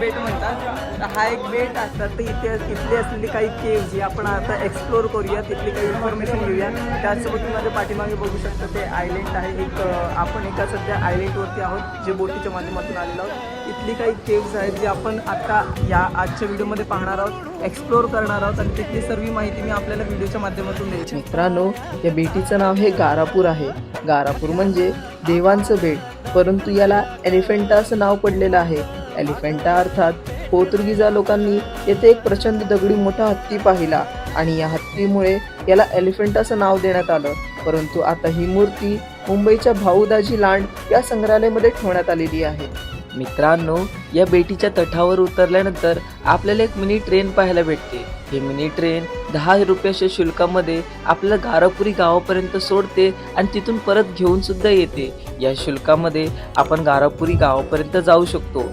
बेट म्हणतात. तर हा एक बेट असतात तर इथे इथली असलेली काही केव्ह जी आपण आता एक्सप्लोर करूया तिथली काही इन्फॉर्मेशन घेऊया. त्याचसोबत तुम्ही माझ्या पाठीमागे बघू शकता ते आयलँड आहे. एक आपण एका सध्या आयलंडवरती आहोत जे बोटीच्या माध्यमातून आलेलो आहोत. इथली काही केव्ज आहेत जे आपण आता या आजच्या व्हिडिओमध्ये पाहणार आहोत एक्सप्लोर करणार आहोत आणि तिथली सर्व माहिती मी आपल्याला व्हिडिओच्या माध्यमातून द्यायची मित्रांनो या बेटीचं नाव हे गारापूर आहे. गारापूर म्हणजे देवांचं बेट. परंतु याला एलिफेंटा असं नाव पडलेलं आहे. एलिफेंटा अर्थात पोर्तुगीजा लोकांनी येथे एक प्रचंड दगडी मोठा हत्ती पाहिला आणि या हत्तीमुळे याला एलिफंट असं नाव देण्यात आलं. परंतु आता ही मूर्ती मुंबईच्या भाऊदाजी लांड या संग्रहालयामध्ये ठेवण्यात आलेली आहे. मित्रांनो या बेटीच्या तटावर उतरल्यानंतर आपल्याला एक मिनी ट्रेन पाहायला भेटते. ही मिनी ट्रेन दहा रुपयाच्या शुल्कामध्ये आपल्याला गारापुरी गावापर्यंत सोडते आणि तिथून परत घेऊन सुद्धा येते. या शुल्कामध्ये आपण गारापुरी गावापर्यंत जाऊ शकतो.